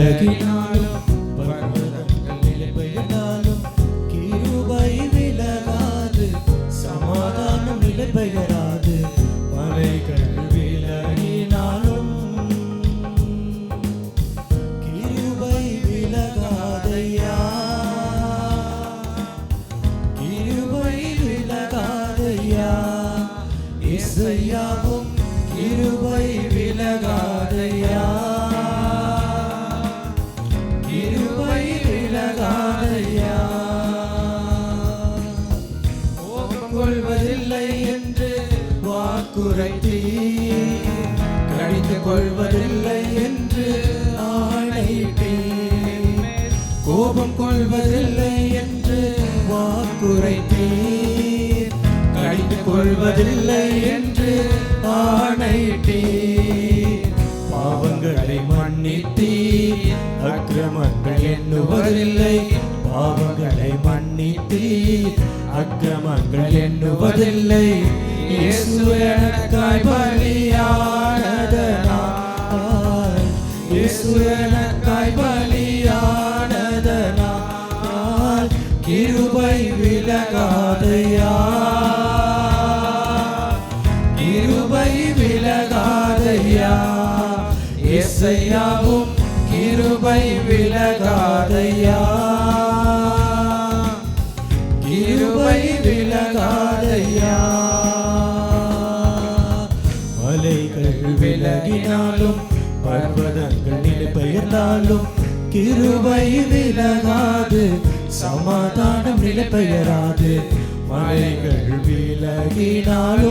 விலகினாலும் பர்வதங்கள் நிலை பெயர்ந்தாலும் கிருபை விலகாது சமாதானம் நிலை பெயராது மலைகள் விலகினாலும் கிருபை விலகாதையா கிருபை விலகாதையா இசையாவும் கிருபை விலகாதையா கொள்வதில்லை என்று வாக்குரைத்தி கடித்து கொள்வதில்லை என்று ஆணையிட்டீ கோபம் கொள்வதில்லை என்று வாக்குரைத்தி கடித்து கொள்வதில்லை என்று ஆணையிட்டீர். பாவங்களை மன்னித்தீர். அக்கிரமங்கள் எண்ணுவதில்லை. பாவங்களை நீட்டி அக்கிரமங்கள் எண்ணுவதில்லை. இயேசு எனக்காய் பலியானதனால் இயேசு எனக்காய் பலியானதனால் கிருபை விலகாதையா. கிருபை விலகாதையா. எஸ்ஐயாவும் கிருபை விலகாதையா. கிருபை விலகாதையா மலைகள் விலகினாலும் பர்வதங்கள் நிலைபெயர்ந்தாலும் கிருபை விலகாது சமாதானம் நிலைபெயராது மலைகள் விலகினாலும்